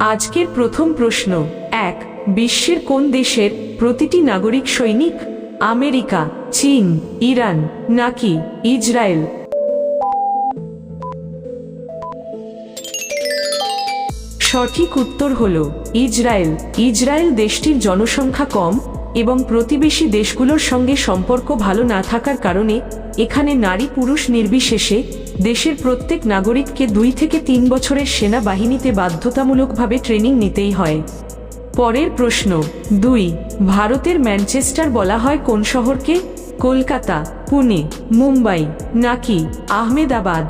আজকের প্রথম প্রশ্ন, এক, বিশ্বের কোন দেশের প্রতিটি নাগরিক সৈনিক আমেরিকা, চীন, ইরান, নাকি ইসরায়েল? সঠিক উত্তর হল ইসরায়েল। ইসরায়েল দেশটির জনসংখ্যা কম এবং প্রতিবেশী দেশগুলোর সঙ্গে সম্পর্ক ভালো না থাকার কারণে এখানে নারী পুরুষ নির্বিশেষে দেশের প্রত্যেক নাগরিককে দুই থেকে তিন বছরের সেনাবাহিনীতে বাধ্যতামূলকভাবে ট্রেনিং নিতেই হয়। পরের প্রশ্ন, দুই, ভারতের ম্যানচেস্টার বলা হয় কোন শহরকে? কলকাতা, পুনে, মুম্বাই, নাকি আহমেদাবাদ?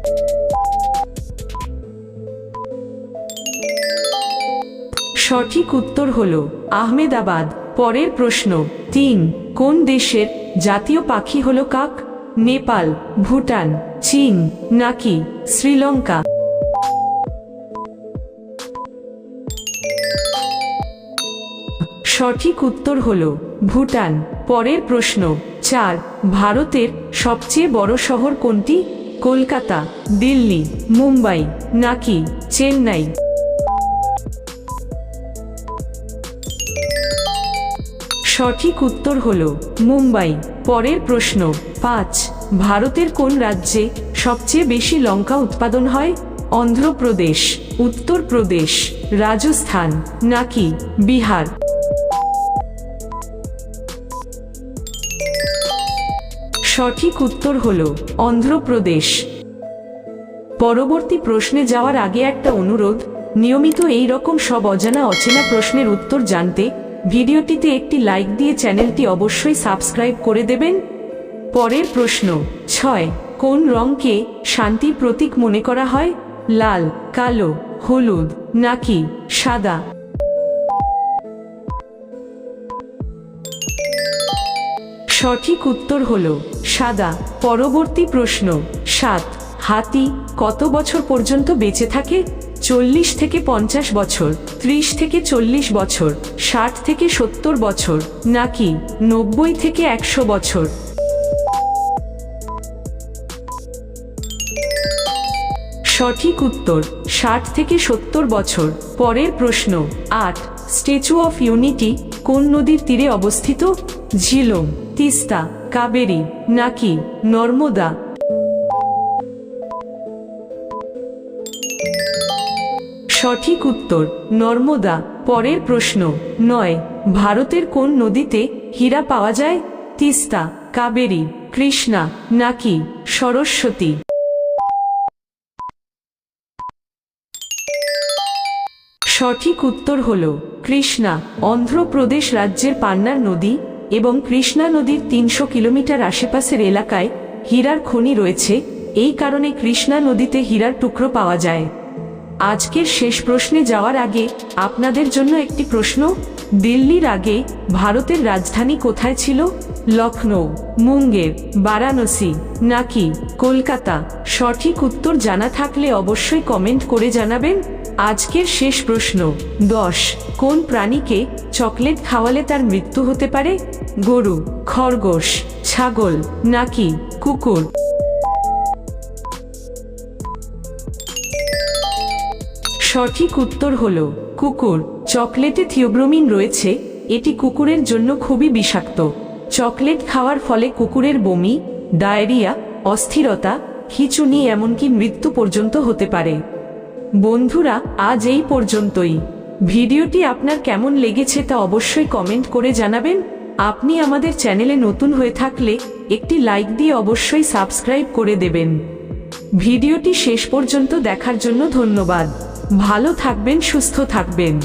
সঠিক উত্তর হল আহমেদাবাদ। পরের প্রশ্ন, তিন, কোন দেশের জাতীয় পাখি হল কাক? নেপাল, ভুটান। চীন, নাকি শ্রীলঙ্কা? সঠিক উত্তর হল ভুটান। পরের প্রশ্ন, চার, ভারতের সবচেয়ে বড় শহর কোনটি? কলকাতা, দিল্লি, মুম্বাই, নাকি চেন্নাই? সঠিক উত্তর হল মুম্বাই। পরের প্রশ্ন, পাঁচ ভারতের কোন রাজ্যে সবচেয়ে বেশি লঙ্কা উৎপাদন হয়? অন্ধ্রপ্রদেশ, উত্তরপ্রদেশ, রাজস্থান, নাকি বিহার? সঠিক উত্তর হল অন্ধ্রপ্রদেশ। পরবর্তী প্রশ্নে যাওয়ার আগে একটা অনুরোধ, নিয়মিত এই রকম সব অজানা অচেনা প্রশ্নের উত্তর জানতে ভিডিওটিতে একটি লাইক দিয়ে চ্যানেলটি অবশ্যই সাবস্ক্রাইব করে দেবেন। পরের প্রশ্ন, ছয়, কোন রঙকে শান্তির প্রতীক মনে করা হয়? লাল, কালো, হলুদ, নাকি সাদা? সঠিক উত্তর হল, সাদা। পরবর্তী প্রশ্ন, সাত, হাতি কত বছর পর্যন্ত বেঁচে থাকে? চল্লিশ থেকে পঞ্চাশ বছর, ত্রিশ থেকে চল্লিশ বছর, ষাট থেকে সত্তর বছর, নাকি নব্বই থেকে একশো বছর? সঠিক উত্তর, ষাট থেকে সত্তর বছর। পরের প্রশ্ন, আট, স্ট্যাচু অফ ইউনিটি কোন নদীর তীরে অবস্থিত? ঝিলম তিস্তা, কাবেরী, নাকি নর্মদা? সঠিক উত্তর, নর্মদা। পরের প্রশ্ন, নয়, ভারতের কোন নদীতে হীরা পাওয়া যায়? তিস্তা, কাবেরী, কৃষ্ণা, নাকি সরস্বতী? সঠিক উত্তর হল কৃষ্ণা, অন্ধ্রপ্রদেশ রাজ্যের পান্নার নদী এবং কৃষ্ণা নদীর তিনশো কিলোমিটার আশেপাশের এলাকায় হীরার খনি রয়েছে, এই কারণে কৃষ্ণা নদীতে হীরার টুকরো পাওয়া যায়। আজকের শেষ প্রশ্নে যাওয়ার আগে আপনাদের জন্য একটি প্রশ্ন। দিল্লির আগে ভারতের রাজধানী কোথায় ছিল? লখনৌ মুঙ্গের, বারাণসী, নাকি কলকাতা? সঠিক উত্তর জানা থাকলে অবশ্যই কমেন্ট করে জানাবেন। আজকের শেষ প্রশ্ন। দশ, কোন প্রাণীকে চকলেট খাওয়ালে তার মৃত্যু হতে পারে? গরু, খরগোশ, ছাগল, নাকি কুকুর? সঠিক উত্তর হল কুকুর। চকলেটে থিওব্রোমিন রয়েছে, এটি কুকুরের জন্য খুবই বিষাক্ত। চকলেট খাওয়ার ফলে কুকুরের বমি, ডায়রিয়া, অস্থিরতা, খিচুনি এমনকি মৃত্যু পর্যন্ত হতে পারে। বন্ধুরা, আজ এই পর্যন্তই। ভিডিওটি আপনার কেমন লেগেছে তা অবশ্যই কমেন্ট করে জানাবেন। আপনি আমাদের চ্যানেলে নতুন হয়ে থাকলে একটি লাইক দিয়ে অবশ্যই সাবস্ক্রাইব করে দেবেন। ভিডিওটি শেষ পর্যন্ত দেখার জন্য ধন্যবাদ। ভালো থাকবেন, সুস্থ থাকবেন।